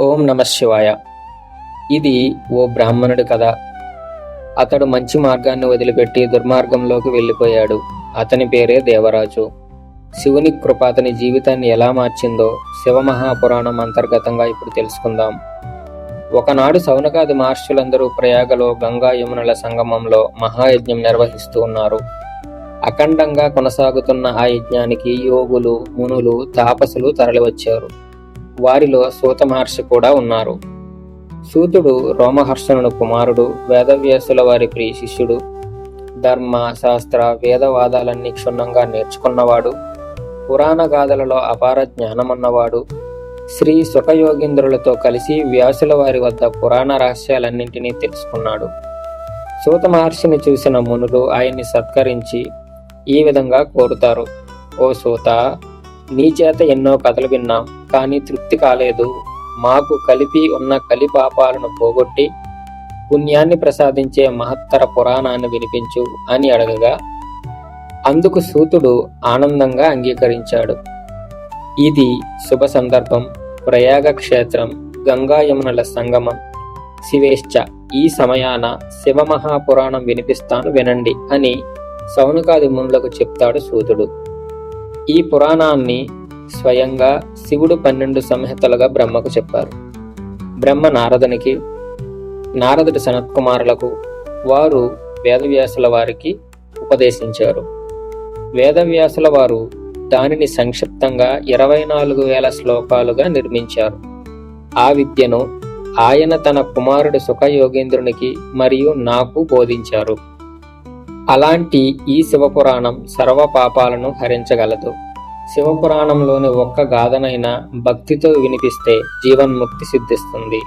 ఓం నమ శివాయ. ఇది ఓ బ్రాహ్మణుడు కథ. అతడు మంచి మార్గాన్ని వదిలిపెట్టి దుర్మార్గంలోకి వెళ్ళిపోయాడు. అతని పేరే దేవరాజు. శివుని కృప అతని జీవితాన్ని ఎలా మార్చిందో శివమహాపురాణం అంతర్గతంగా ఇప్పుడు తెలుసుకుందాం. ఒకనాడు సౌనకాది మహర్షులందరూ ప్రయాగలో గంగా యమునుల సంగమంలో మహాయజ్ఞం నిర్వహిస్తూ ఉన్నారు. అఖండంగా కొనసాగుతున్న ఆ యజ్ఞానికి యోగులు మునులు తాపసులు తరలివచ్చారు. వారిలో సూత మహర్షి కూడా ఉన్నారు. సూతుడు రోమహర్షణుడు కుమారుడు వేదవ్యాసుల వారి ప్రియ శిష్యుడు ధర్మ శాస్త్ర వేదవాదాలన్నీ క్షుణ్ణంగా నేర్చుకున్నవాడు పురాణ గాథలలో అపార జ్ఞానమున్నవాడు. శ్రీ సుఖయోగీంద్రులతో కలిసి వ్యాసుల వారి వద్ద పురాణ రహస్యాలన్నింటినీ తెలుసుకున్నాడు. సూత మహర్షిని చూసిన మునులు ఆయన్ని సత్కరించి ఈ విధంగా కోరుతారు. ఓ సూత నీ చేత ఎన్నో కథలు విన్నాం కానీ తృప్తి కాలేదు. మాకు కలిపి ఉన్న కలి పాపాలను పోగొట్టి పుణ్యాన్ని ప్రసాదించే మహత్తర పురాణాన్ని వినిపించు అని అడగగా అందుకు సూతుడు ఆనందంగా అంగీకరించాడు. ఇది శుభ సందర్భం ప్రయాగ క్షేత్రం గంగా యమునల సంగమం. శివేశ్చ ఈ సమయాన శివమహాపురాణం వినిపిస్తాను వినండి అని సౌనకాది మునులకు చెప్తాడు సూతుడు. ఈ పురాణాన్ని స్వయంగా శివుడు పన్నెండు సంహితలుగా బ్రహ్మకు చెప్పారు. బ్రహ్మ నారదునికి నారదుడి సనత్కుమారులకు వారు వేదవ్యాసుల వారికి ఉపదేశించారు. వేదవ్యాసుల వారు దానిని సంక్షిప్తంగా ఇరవై నాలుగు వేల శ్లోకాలుగా నిర్మించారు. ఆ విద్యను ఆయన తన కుమారుడు సుఖయోగేంద్రునికి మరియు నాకు బోధించారు. అలాంటి ఈ శివపురాణం సర్వ పాపాలను హరించగలదు. శివపురాణంలోని ఒక్క గాథనైనా భక్తితో వినిపిస్తే జీవన్ముక్తి సిద్ధిస్తుంది.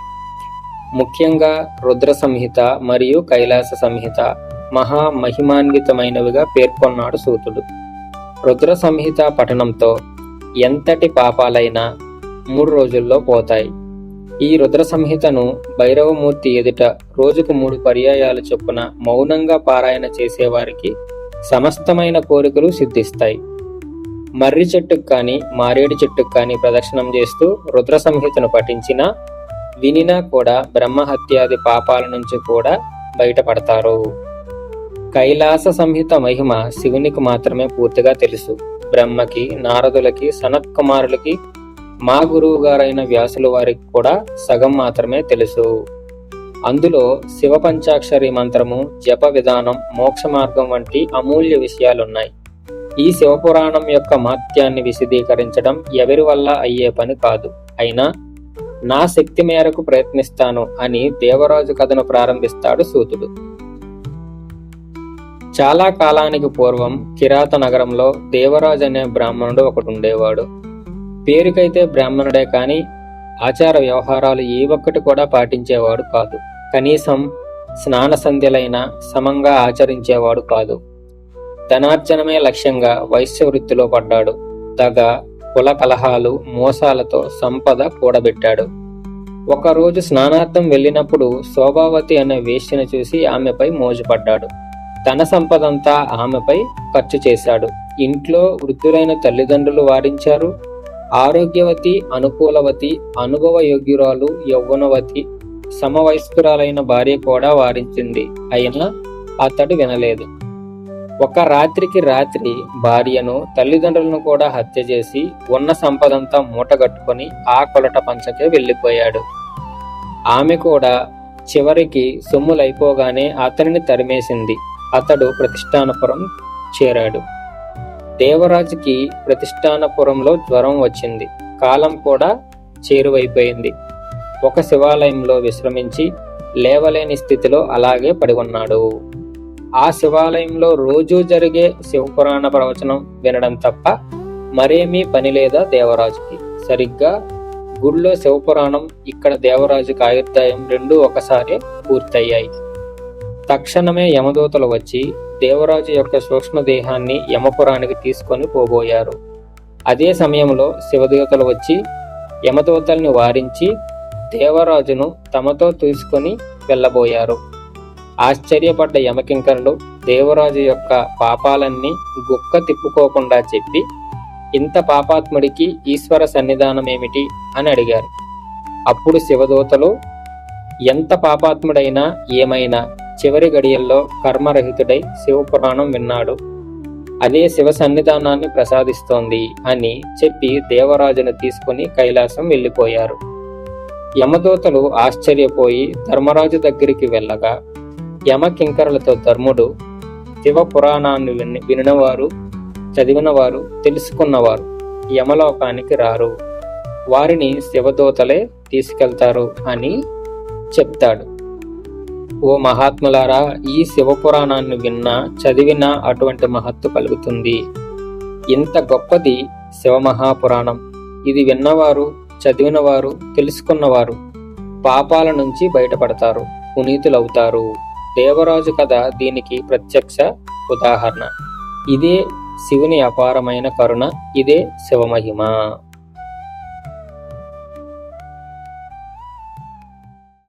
ముఖ్యంగా రుద్ర సంహిత మరియు కైలాస సంహిత మహా మహిమాన్వితమైనవిగా పేర్కొన్నాడు సూతుడు. రుద్ర సంహిత పఠనంతో ఎంతటి పాపాలైనా మూడు రోజుల్లో పోతాయి. ఈ రుద్ర సంహితను భైరవమూర్తి ఎదుట రోజుకు మూడు పర్యాయాలు చొప్పున మౌనంగా పారాయణ చేసేవారికి సమస్తమైన కోరికలు సిద్ధిస్తాయి. మర్రి చెట్టుకు కానీ మారేడు చెట్టుకు కానీ ప్రదర్శనం చేస్తూ రుద్ర సంహితను పఠించినా వినినా కూడా బ్రహ్మహత్యాది పాపాల నుంచి కూడా బయటపడతారు. కైలాస సంహిత మహిమ శివునికి మాత్రమే పూర్తిగా తెలుసు. బ్రహ్మకి నారదులకి సనత్ కుమారులకి మా గురువు గారైన వ్యాసుల వారికి కూడా సగం మాత్రమే తెలుసు. అందులో శివ పంచాక్షరి మంత్రము జప విధానం మోక్ష మార్గం వంటి అమూల్య విషయాలున్నాయి. ఈ శివపురాణం యొక్క మహత్యాన్ని విశదీకరించడం ఎవరి వల్ల అయ్యే పని కాదు. అయినా నా శక్తి మేరకు ప్రయత్నిస్తాను అని దేవరాజు కథను ప్రారంభిస్తాడు సూతుడు. చాలా కాలానికి పూర్వం కిరాత నగరంలో దేవరాజు అనే బ్రాహ్మణుడు ఒకడు ఉండేవాడు పేరుకైతే బ్రాహ్మణుడే కానీ ఆచార వ్యవహారాలు ఏ ఒక్కటి కూడా పాటించేవాడు కాదు. కనీసం స్నాన సంధ్యలైన సమంగా ఆచరించేవాడు కాదు. ధనార్జనమే లక్ష్యంగా వైశ్య వృత్తిలో పడ్డాడు. దగ కుల కలహాలు మోసాలతో సంపద కూడబెట్టాడు. ఒకరోజు స్నానార్థం వెళ్ళినప్పుడు శోభావతి అనే వేష్యను చూసి ఆమెపై మోజుపడ్డాడు. తన సంపదంతా ఆమెపై ఖర్చు చేశాడు. ఇంట్లో వృద్ధులైన తల్లిదండ్రులు వారించారు. ఆరోగ్యవతి అనుకూలవతి అనుభవ యోగ్యురాలు యౌవనవతి సమవయస్కురాలైన భార్య కూడా వారించింది. అయినా అతడు వినలేదు. ఒక రాత్రికి రాత్రి భార్యను తల్లిదండ్రులను కూడా హత్య చేసి ఉన్న సంపదంతా మూటగట్టుకొని ఆ కొలట పంచకే వెళ్ళిపోయాడు. ఆమె కూడా చివరికి సొమ్ములైపోగానే అతనిని తరిమేసింది. అతడు ప్రతిష్టానపురం చేరాడు. దేవరాజుకి ప్రతిష్టానపురంలో జ్వరం వచ్చింది. కాలం కూడా చేరువైపోయింది. ఒక శివాలయంలో విశ్రమించి లేవలేని స్థితిలో అలాగే పడి ఉన్నాడు. ఆ శివాలయంలో రోజూ జరిగే శివపురాణ ప్రవచనం వినడం తప్ప మరేమీ పని లేదా దేవరాజుకి? సరిగ్గా గుళ్ళో శివపురాణం ఇక్కడ దేవరాజుకి ఆయుర్దాయం రెండూ ఒకసారి పూర్తయ్యాయి. తక్షణమే యమదూతలు వచ్చి దేవరాజు యొక్క సూక్ష్మదేహాన్ని యమపురానికి తీసుకొని పోబోయారు. అదే సమయంలో శివదేవతలు వచ్చి యమదూతల్ని వారించి దేవరాజును తమతో తీసుకొని వెళ్ళబోయారు. ఆశ్చర్యపడ్డ యమకింకరులు దేవరాజు యొక్క పాపాలన్నీ గుక్క తిప్పుకోకుండా చెప్పి ఇంత పాపాత్ముడికి ఈశ్వర సన్నిధానం ఏమిటి అని అడిగారు. అప్పుడు శివదూతలు ఎంత పాపాత్ముడైనా ఏమైనా చివరి గడియల్లో కర్మరహితుడై శివపురాణం విన్నాడు. అదే శివ సన్నిధానాన్ని ప్రసాదిస్తోంది అని చెప్పి దేవరాజును తీసుకుని కైలాసం వెళ్ళిపోయారు. యమదూతలు ఆశ్చర్యపోయి ధర్మరాజు దగ్గరికి వెళ్ళగా యమకింకరులతో ధర్ముడు శివ పురాణాన్ని విని వినినవారు చదివినవారు తెలుసుకున్నవారు యమలోకానికి రారు. వారిని శివదూతలే తీసుకెళ్తారు అని చెప్తాడు. ఓ మహాత్ములారా ఈ శివపురాణాన్ని విన్నా చదివినా అటువంటి మహత్తు కలుగుతుంది. ఇంత గొప్పది శివమహాపురాణం. ఇది విన్నవారు చదివినవారు తెలుసుకున్నవారు పాపాల నుంచి బయటపడతారు పునీతులవుతారు. దేవరాజు కథ దీనికి ప్రత్యక్ష ఉదాహరణ. ఇదే శివుని అపారమైన కరుణ ఇదే శివమహిమ.